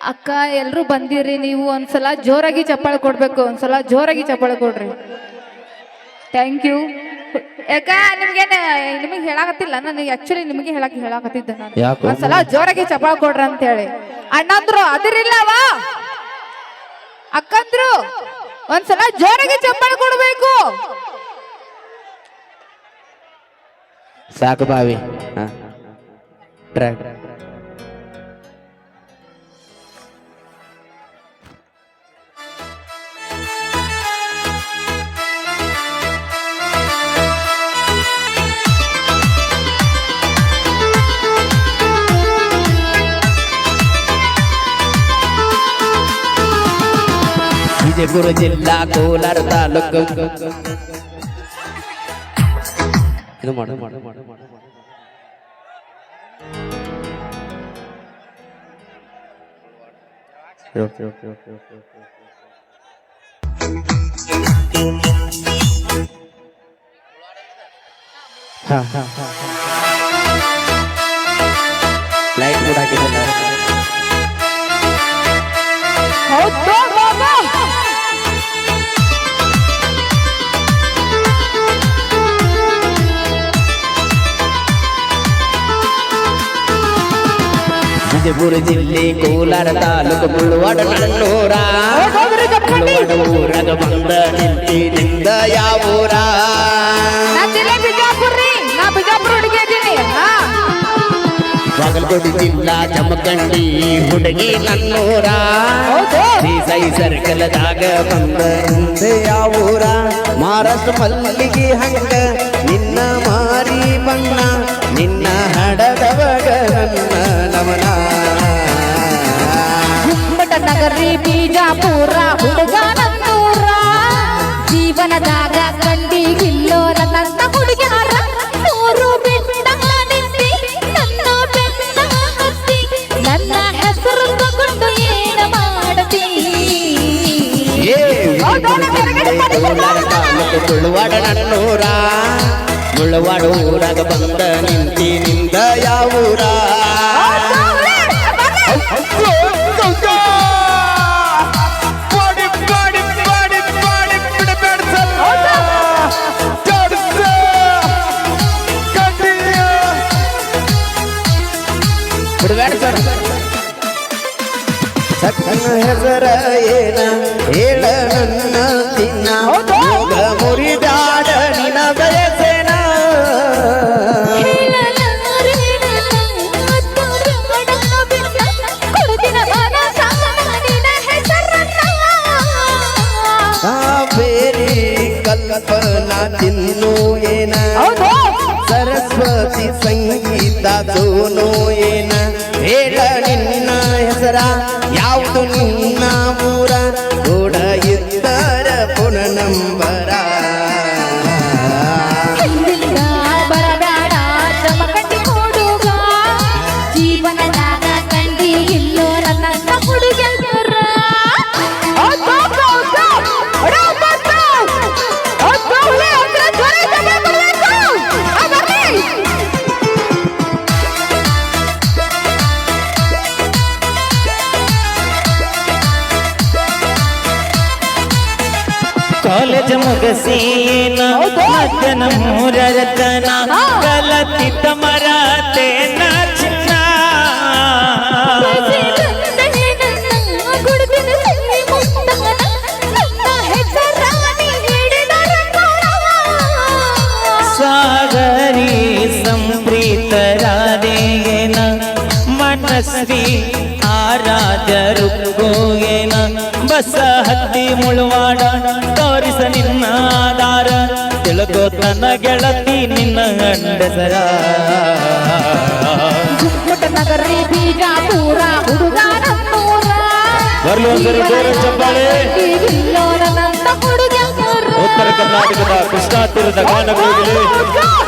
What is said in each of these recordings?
ಅಕ್ಕ ಎಲ್ಲರೂ ಬಂದಿರಿ ನೀವು ಒಂದ್ಸಲ ಜೋರಾಗಿ ಚಪ್ಪಾಳೆ ಕೊಡ್ಬೇಕು ಒಂದ್ಸಲ ಜೋರಾಗಿ ಚಪ್ಪಾಳೆ ಕೊಡ್ರಿ. ಥ್ಯಾಂಕ್ ಯು ಯಾಕ ನಿಮ್ಗೇನ ನಿಮಗೆ ಹೇಳಾಕತ್ತಿಲ್ಲ? ನಾನು ಆಕ್ಚುಲಿ ನಿಮಗೆ ಹೇಳಕ್ ಹೇಳಾಕತ್ತಿದ್ದೆ ನಾನು? ಒಂದ್ಸಲ ಜೋರಾಗಿ ಚಪ್ಪಾಳ ಕೊಡ್ರಿ ಅಂತ ಹೇಳಿ ಅಣ್ಣಂದ್ರು ಅದಿರಿಲ್ಲವ ಅಕ್ಕಂದ್ರು ಒಂದ್ಸಲ ಜೋರಾಗಿ ಚಪ್ಪಾಳ ಕೊಡ್ಬೇಕು. ಸಾಕು ಬಾವಿ. ಹಾ. ಟ್ರ್ಯಾಕ್ ವಿಜಯಪುರ ಜಿಲ್ಲಾ ಕೋಲಾರ ತಾಲೂಕು ಇದು ಮಾಡು ಮಾಡು ಮಾಡು ಮಾಡು okay okay okay okay okay ಹಾ ಹಾ ಹಾ ಲೈಟ್ ಕೂಡ ಹಾಕಿದ್ದಲ್ಲ ಹೌದು ಬಾಬಾ ವಿಜಯಪುರ ಜಿಲ್ಲೆ ಕೋಲಾರ ತಾಲೂಕು ಮುಳುವಾಡ ನನ್ನೂರ. ಮುಳುವಾಡ ಊರಾಗ ಬಂದ ನಿಂತಿನಿಂದ ಯಾವೂರ ಬಾಗಲಕೋಟೆ ಜಿಲ್ಲಾ ಜಮಖಂಡಿ ಹುಡುಗಿ ನನ್ನೂರ. ಸೈ ಸರ್ಕಲದಾಗ ಬಂದ ನಿಂದೆ ಯಾವೂರ ಮಹಾರಾಷ್ಟ್ರ ಮಲ್ಲಿಗೆ ಹಂಗ ನಿನ್ನ ಮಾರಿ ಬಣ್ಣ. ನಗರಿ ಬಿಜಾಪುರ ಹುಡುಗ ನನ್ನೂರ ಜೀವನದಾಗ ಕಂಡಿಗಿಲ್ಲೋರ ನನ್ನ ಹುಡುಗ್ಯಾರ. ಮೂರು ಬೆಟ್ಟ ನಿಂತಿ ನನ್ನ ಬೆಟ್ಟ ಹತ್ತಿ. ನನ್ನ ಊರಾಗ ಬಂದ ನಿಂತಿನಿಂದ ಯಾವೂರ ತಿನ್ನು ಏನ? ಸರಸ್ವತಿ ಸಂಗೀತ ಸೋನು ಏನ? ಹೇಳ ನಿನ್ನ ಹೆಸರ. ಕಾಲೇಜ್ ಮುಗಸೀನ ಮಧ್ಯಾಹ್ನ ಮೂರರ ತನ ಚಿನ್ನ. ಸಾಗರಿ ಸಂಪ್ರೀತರಾದೇನ ಮನಸ್ವಿ ಆರಾಧರುಗೋಗೇನ ಬಸ ಹತ್ತಿ ಮುಳುವಾಡ ತೋರಿಸ ನಿನ್ನ ಆಧಾರ. ತಿಳ್ಕೋ ತನ್ನ ಗೆಳತಿ ನಿನ್ನ ಗಂಡಸರ ನಗರಿ ಬೀಜಾಪುರ ಹುಡುಗ ನನ್ನೂರ ಬರ್ಲಿ ಒಂದ್ಸರಿ ಜೋರ ಚಪ್ಪಾಳೆ. ಉತ್ತರ ಕರ್ನಾಟಕದ ಕೃಷ್ಣಾ ತೀರದ ಗಾನಗಳಿಗೆ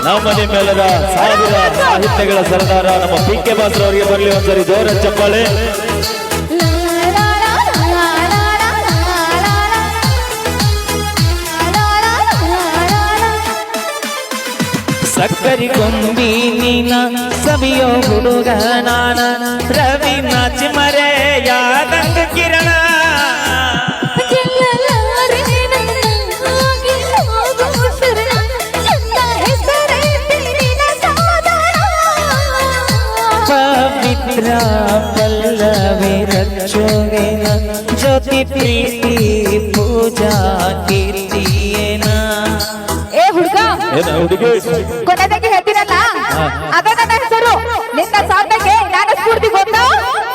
ನಮ್ಮನೆ ಮೇಲದ ಸಾವಿರ ಸಾಹಿತ್ಯಗಳ ಸರದಾರ ನಮ್ಮ ಪಿ ಕೆ ಬಾಸ್ರ ಅವರಿಗೆ ಬರಲಿ ಒಂದ್ಸರಿ ಜೋರ ಚಪ್ಪಾಳೆ. ಸಕ್ಕರಿಗೊಂದಿ ನೀನ ಸವಿಯೋ ಹುಡುಗ ನಾಣ ರವಿ ನಾಚಿ ಮರೆಯಾದಂಗ ಕಿರಣ. ಪವಿತ್ರ ಪಲ್ಲವಿ ರಕ್ಷೋಗೇನ ಜ್ಯೋತಿ ಪ್ರೀತಿ ಪೂಜಾ ಕೀರ್ತಿಯೇನಾ. ಹುಡ್ಗ ಹುಡುಗಿ? ಕೊನೆದಾಗಿ ಹೇಳ್ತೀರಲ್ಲ ಅದ ನನ್ನ ಹೆಸರು. ನಿನ್ನ ಸಾಧನೆಗೆ ನಾನು ಸ್ಫೂರ್ತಿ ಗೊತ್ತಾ?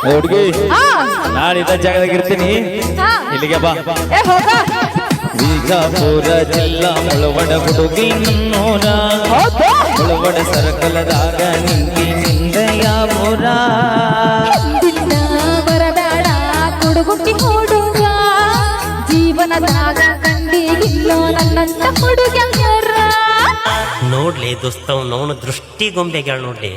ಹುಡುಗಿ ನಾನು ಇದ್ದ ಜಾಗದಾಗ ಇರ್ತೀನಿ. ಇಲ್ಲಿಗೆ ಬಾ. ಏ ಹೋಗ. ಬಿಜಾಪುರ ಜಿಲ್ಲಾ ಮುಳವಡ ಹುಡುಗಿ ನಿನ್ನೋರ. ಮುಳವಡ ಸರ್ಕಲದಾಗ ನಿಂತಿ ನಿಂದೆಯ ದಿನ ಬರಬೇಡ ಕುಡುಗುಟ್ಟಿ ಹುಡುಗ ಜೀವನದಾಗ ಕಂಡಿಗಿಲ್ಲೋ ನನ್ನಂತ ಹುಡುಗ್ಯಾರ ನೋಡ್ಲಿ ದುಸ್ತವ್ ಅವನ ದೃಷ್ಟಿ ಗೊಂಬೆಗಳು ನೋಡ್ಲಿ.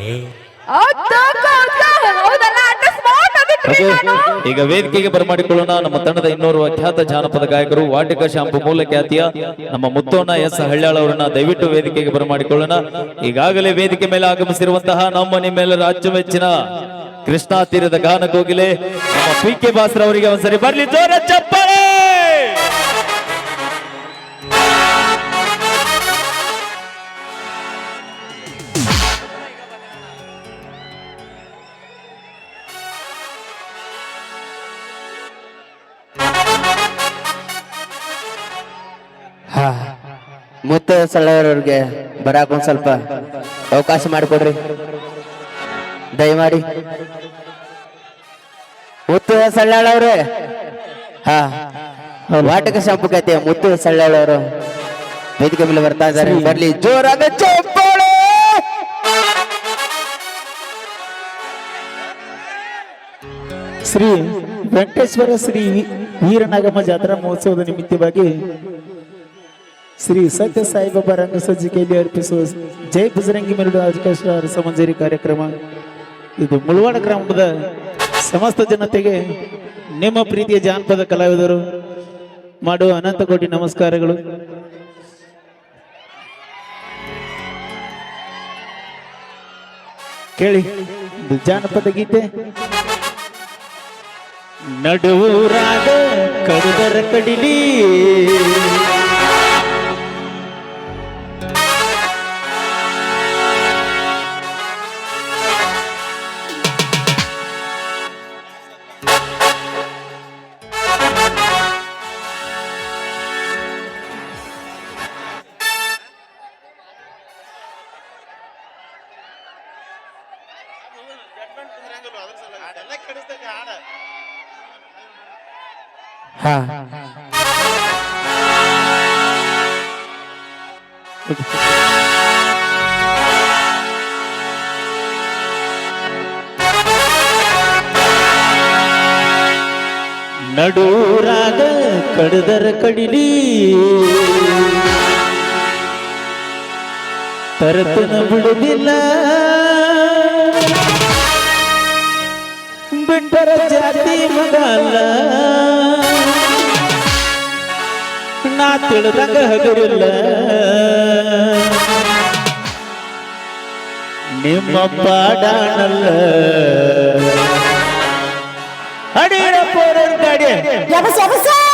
ಈಗ ವೇದಿಕೆಗೆ ಬರಮಾಡಿಕೊಳ್ಳೋಣ. ನಮ್ಮ ತಂಡದ ಇನ್ನೋರ್ವ ಖ್ಯಾತ ಜಾನಪದ ಗಾಯಕರು ವಾಟಿಕ ಶಾಂಪು ಮೂಲ ಖ್ಯಾತಿಯ ನಮ್ಮ ಮುತ್ತೋಣ ಎಸ್ ಹಳ್ಯಾಳ್ ಅವರನ್ನ ದಯವಿಟ್ಟು ವೇದಿಕೆಗೆ ಬರಮಾಡಿಕೊಳ್ಳೋಣ. ಈಗಾಗಲೇ ವೇದಿಕೆ ಮೇಲೆ ಆಗಮಿಸಿರುವಂತಹ ನಮ್ಮ ನಿಮ್ಮೆಲ್ಲರ ಅಚ್ಚುಮೆಚ್ಚಿನ ಕೃಷ್ಣಾ ತೀರದ ಗಾನ ಕೋಗಿಲೆ ನಮ್ಮ ಪಿ ಕೆ ಬಾಸ್ರ ಅವರಿಗೆ ಒಂದ್ಸರಿ ಬರ್ಲಿ. ಜೋರ ಚಪ್ಪಾಳೆ! ಮುತ್ತ ಸಳ್ಳವರವ್ರಿಗೆ ಬರಾಕ್ ಒಂದ್ ಸ್ವಲ್ಪ ಅವಕಾಶ ಮಾಡಿಕೊಡ್ರಿ. ದಯಮಾಡಿ. ಮುತ್ತು ಸಳ್ಳಾಳವ್ರೆ ಹಾ. ವಾಟಕ ಶಾಂಪುಕತೆ ಮುತ್ತು ಸಳ್ಳಾಳವರು ವೇದಿಕೆ ಮೇಲೆ ಬರ್ತಾ ಇದಾರೆ ಬರ್ಲಿ. ಜೋರಾದ ಚಪ್ಪಾಳೆ! ಶ್ರೀ ವೆಂಕಟೇಶ್ವರ ಶ್ರೀ ವೀರನಾಗಮ್ಮ ಜಾತ್ರಾ ಮಹೋತ್ಸವದ ನಿಮಿತ್ತವಾಗಿ ಶ್ರೀ ಸತ್ಯ ಸಾಯಿಬಾಬಾ ರಂಗ ಸಜ್ಜಿಕೆಯಲ್ಲಿ ಅರ್ಪಿಸುವ ಜೈ ಬಜರಂಗಿ ಮೆರಡು ಆರ್ಕೆಸ್ಟ್ರಾ ಸಮಂಜರಿ ಕಾರ್ಯಕ್ರಮ. ಇದು ಮುಳವಾಡ ಗ್ರಾಮದ ಸಮಸ್ತ ಜನತೆಗೆ ನಿಮ್ಮ ಪ್ರೀತಿಯ ಜಾನಪದ ಕಲಾವಿದರು ಮಾಡುವ ಅನಂತ ಕೋಟಿ ನಮಸ್ಕಾರಗಳು. ಕೇಳಿ ಜಾನಪದ ಗೀತೆ. ನಡುವೂರಾಗ ಕಡುದರ ಕಡಿಲಿ. ತರತನ ಬಿಡುದಿಲ್ಲ. ಬಿಟ್ಟರ ಜಾತಿ ಮಗಲ್ಲ ನಾ ತಿಳಿದಾಗ ಹಗರಿಲ್ಲ ನಿಮ್ಮ ಪಾಡಾನಲ್ಲ ಅಡಿರ ಪೋರರ್ ಗಾಡಿ ನಡುವೂರಾಗ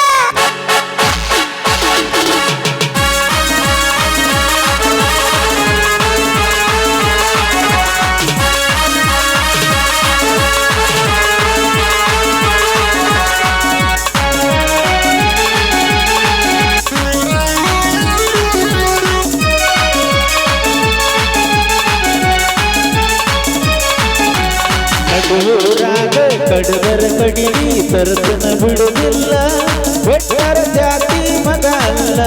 ಕಡಿಲಿ ತರತನ ಬಿಡುದಿಲ್ಲ ಒಟ್ಟಾರ ಜಾತಿ ಮಗ ಅಲ್ಲ.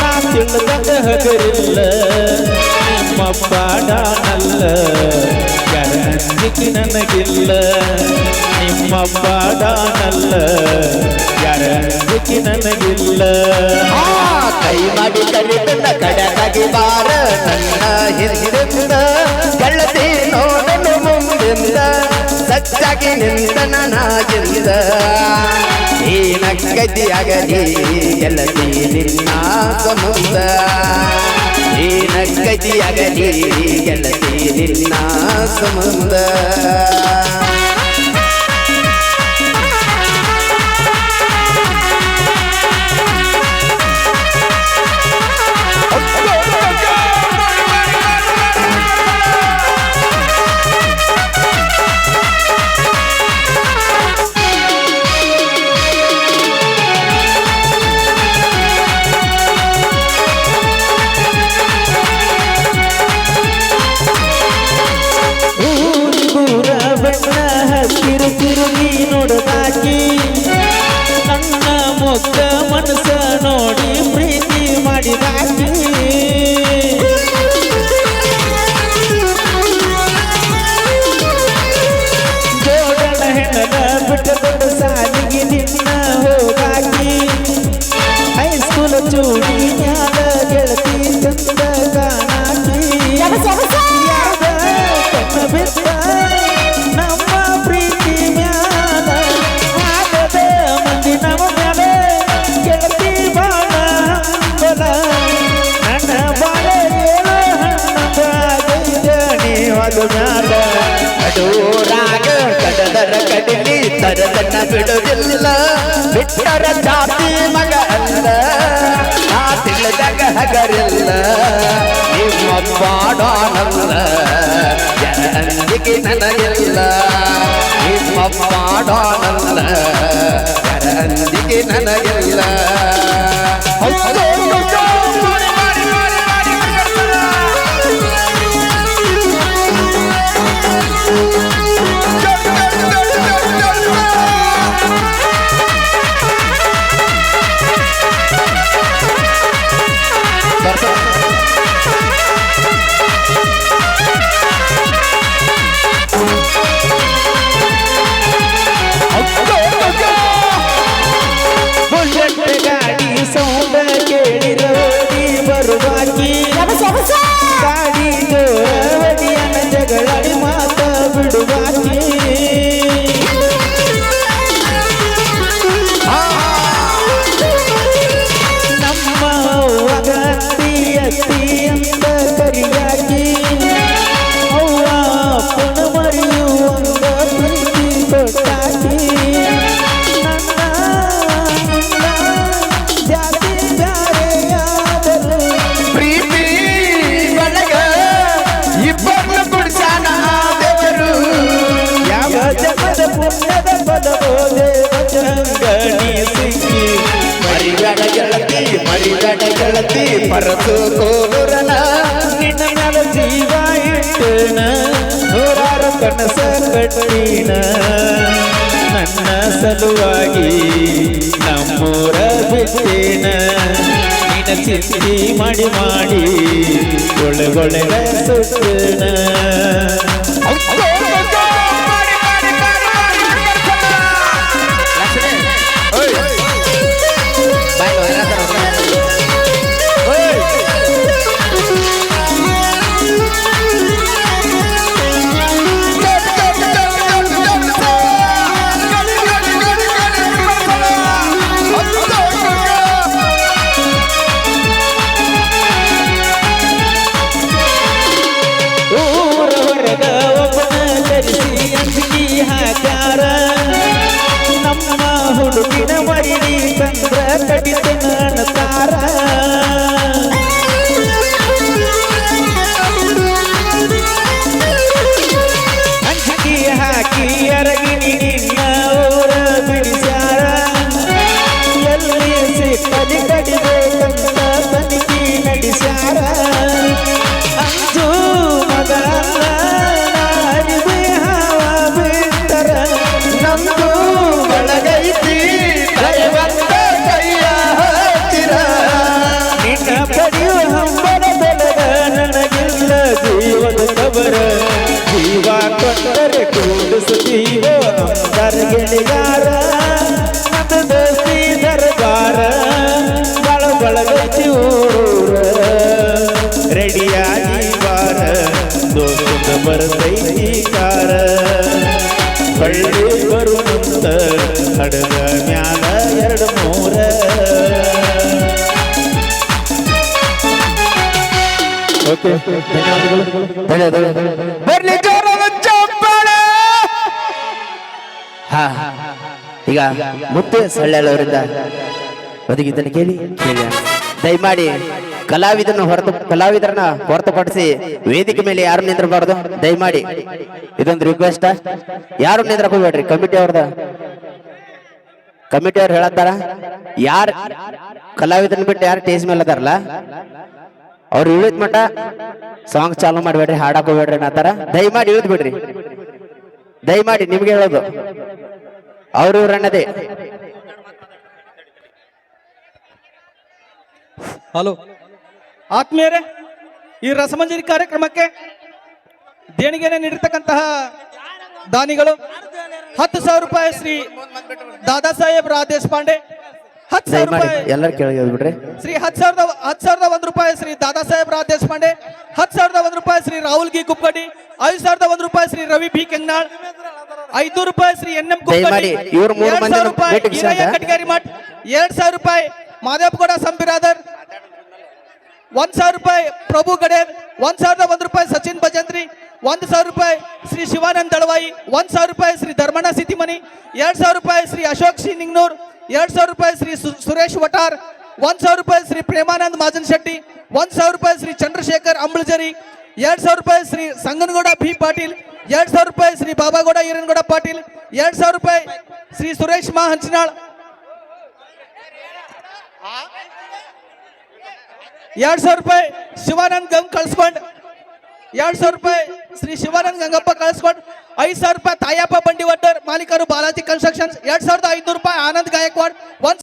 ನಾ ತಿಳಿದಂಗ ಹಗರಿಲ್ಲ. ನಿಮ್ಮ ಪಾಡಾನಲ್ಲ ಯಾರ ನಂಬಿಕೆ ನನಗಿಲ್ಲ. ನಿಮ್ಮ ಪಾಡಾನಲ್ಲ ಯಾರ ನಂಬಿಕೆ ನನಗಿಲ್ಲ ಕೈ ಮಾಡಿ ಕರೆತಂದ ಕಡಕಾಗಿ ಬಾರ. ನನ್ನ ಹಿಂದಿಂದ ಗೆಳತಿ ನೋಡಲು ಮುಂದಿಂದ ಸಚ್ಚಾಗಿ ನಿಂತ ಈ ಏನ ಗತಿಯಾಗಲಿ ಗೆಳತಿ ನಿನ್ನ ಸಮುದ ಏನ ಗತಿಯಾಗಲಿ ಗೆಳತಿ ನಿನ್ನ ಸಮುದ ಕಡೂರಾಗ ಕಡದರ ಕಡಿಲಿ ತರದನ್ನ ಬಿಡುವುದಿಲ್ಲ ಬಿಟ್ಟರ ಜಾತಿ ಮಗ ಅಲ್ಲ ಆ ತಿಳಿದಾಗ ಹಗರಿಲ್ಲ ನಿಮ್ಮ ಪಾಡೋನಲ್ಲ ಅಂದಿಗೆ ನನಗಿಲ್ಲ ನಿಮ್ಮ ಪಾಡೋನಲ್ಲ ಅಂದಿಗೆ ನನಗಿಲ್ಲ ಹೌದು, ಗೆಳತಿ ಪರಸು ಕೋಲುರನ ನಿನ್ನ ಜೀವ ಇಟ್ಟೇನ, ನೂರಾರು ಕನಸ ಕಟ್ಟಿನ. ನನ್ನ ಸಲುವಾಗಿ ನಮ್ಮೂರ ಬಿಟ್ಟೇನ. ನಿನ್ನ ಚಿಂತಿ ಮಾಡಿ ಮಾಡಿ ಒಳಗೊಳಗ ಸುತ್ತನ. ಹಡಗ ಮ್ಯಾಲ ಎರಡು ಮೂರ. ಬರ್ಲಿ ಚಪ್ಪಾಳೆ. ಹಾ, ಈಗ ಮುತ್ತೆ ಸಳ್ಳೆಳವರಿಂದ ಒದಗಿದ್ದನ್ನು ಕೇಳಿ ಕೇಳಿ. ದಯಮಾಡಿ ಕಲಾವಿದನ ಹೊರತು, ಕಲಾವಿದರನ್ನ ಹೊರತುಪಡಿಸಿ ವೇದಿಕೆ ಮೇಲೆ ಯಾರು ನಿಂದ್ರಬಾರ್ದು? ದಯಮಾಡಿ ಇದೊಂದು ರಿಕ್ವೆಸ್ಟ್ ಯಾರು ನಿಂದ್ರಕೋಬೇಡ್ರಿ ಕಮಿಟಿ ಅವ್ರದ ಕಮಿಟಿ ಅವ್ರು ಹೇಳತ್ತಾರ? ಯಾರ ಕಲಾವಿದನ್ ಬಿಟ್ಟು ಯಾರು ಟೇಜ್ ಮೇಲೆ ಅದಾರಲ್ಲ, ಅವ್ರು ಇಳಿದ್ ಮಟ್ಟ ಸಾಂಗ್ ಚಾಲು ಮಾಡ್ಬೇಡ್ರಿ ಹಾಡಕ್ ಹೋಗ್ಬೇಡ್ರಿ ಅನ್ನತ್ತಾರ? ದಯಮಾಡಿ ಇಳಿದ್ ಬಿಡ್ರಿ. ದಯಮಾಡಿ ನಿಮ್ಗೆ ಹೇಳೋದು. ಅವ್ರು ಇವ್ರ ಅನ್ನದೇ. ಹಲೋ. ಆತ್ಮೀಯರೇ, ಈ ರಸಮಂಜರಿ ಕಾರ್ಯಕ್ರಮಕ್ಕೆ ದೇಣಿಗೆನೆ ನೀಡಿರ್ತಕ್ಕಂತಹ ದಾನಿಗಳು ಹತ್ತು ಸಾವಿರ ರೂಪಾಯಿ ಶ್ರೀ ದಾದಾ ಸಾಹೇಬ್ ರಾಜೇಶ್ ಪಾಂಡೆ. ಹತ್ತು ಸಾವಿರ ರೂಪಾಯಿ. ಎಲ್ಲರೂ ಕೆಳಗೆ ಬಿಡ್ರಿ ಶ್ರೀ ಹತ್ತು ಸಾವಿರದ ಹತ್ತು ಸಾವಿರದ ಒಂದು ರೂಪಾಯಿ ಶ್ರೀ ದಾದಾ ಸಾಹೇಬ್ ರಾಜ್ ದೇಶಪಾಂಡೆ ಹತ್ತು ಸಾವಿರದ ಒಂದು ರೂಪಾಯಿ ಶ್ರೀ ರಾಹುಲ್ ಗಿ ಕುಪ್ಪಡಿ ಐದು ಸಾವಿರದ ಒಂದು ರೂಪಾಯಿ ಶ್ರೀ ರವಿ ಬಿ ಕೆನ್ನಾಳ್ ಐದು ರೂಪಾಯಿ ಶ್ರೀ ಎನ್ ಎಂ ಕುಪ್ಪಡಿ ಎರಡು ಸಾವಿರ ರೂಪಾಯಿ ಕಟ್ಗಾರಿ ಮಠ್. ಎರಡ್ ಸಾವಿರ ರೂಪಾಯಿ ಮಾದೇವಗೌಡ ಸಂಬಿರಾದರ್. ಒಂದ್ ಸಾವಿರ ರೂಪಾಯಿ ಪ್ರಭು ಗಡೇರ್ ಒಂದು ಸಾವಿರದ ಒಂದು ರೂಪಾಯಿ ಸಚಿನ್ ಭಜಂತ್ರಿ ಒಂದು ಸಾವಿರ ರೂಪಾಯಿ ಶ್ರೀ ಶಿವಾನಂದ ದಳವಾಯಿ ಒಂದು ಸಾವಿರ ರೂಪಾಯಿ ಶ್ರೀ ಧರ್ಮಣ್ಣ ಸಿತಿಮನಿ ಎರಡು ಸಾವಿರ ರೂಪಾಯಿ ಶ್ರೀ ಅಶೋಕ್ ಸಿ ನಿಂಗ್ನೂರ್ ಎರಡು ಸಾವಿರ ರೂಪಾಯಿ ಶ್ರೀ ಸುರೇಶ್ ವಟಾರ್ ಒಂದು ಸಾವಿರ ರೂಪಾಯಿ ಶ್ರೀ ಪ್ರೇಮಾನಂದ್ ಮಾಜನ್ ಶೆಟ್ಟಿ ಒಂದು ಸಾವಿರ ರೂಪಾಯಿ ಶ್ರೀ ಚಂದ್ರಶೇಖರ್ ಅಂಬಳಜರಿ ಎರಡು ಸಾವಿರ ರೂಪಾಯಿ ಶ್ರೀ ಸಂಗನಗೌಡ ಬಿ ಪಾಟೀಲ್ ಎರಡು ಸಾವಿರ ರೂಪಾಯಿ ಶ್ರೀ ಬಾಬಾಗೌಡ ಈರನಗೌಡ ಪಾಟೀಲ್ ಎರಡು ಸಾವಿರ ರೂಪಾಯಿ ಶ್ರೀ ಸುರೇಶ್ ಮಾ ಹಂಚಿನಾಳ್ ಎರಡ್ ಸಾವಿರ ರೂಪಾಯಿ ಶಿವಾನಂದ್ ಗಂಗ್ ಕಳ್ಸ್ಕೊಂಡ್. ಎರಡ್ ಸಾವಿರ ರೂಪಾಯಿ ಶ್ರೀ ಶಿವಾನಂದ್ ಗಂಗಪ್ಪ ಕಳ್ಸ್ಕೊಂಡ್. ಐದ್ ಸಾವಿರ ರೂಪಾಯಿ ತಾಯಪ್ಪ ಬಂಡಿ ವಡ್ಡರ್ ಮಾಲೀಕರು ಬಾಲಾಜಿ ಕನ್ಸ್ಟ್ರಕ್ಷನ್ಸ್. ಎರಡ್ ಸಾವಿರದ ಐದ್ನೂರು ರೂಪಾಯಿ ಆನಂದ್ ಗಾಯಕ್ವಾಡ್. ಒಂದ್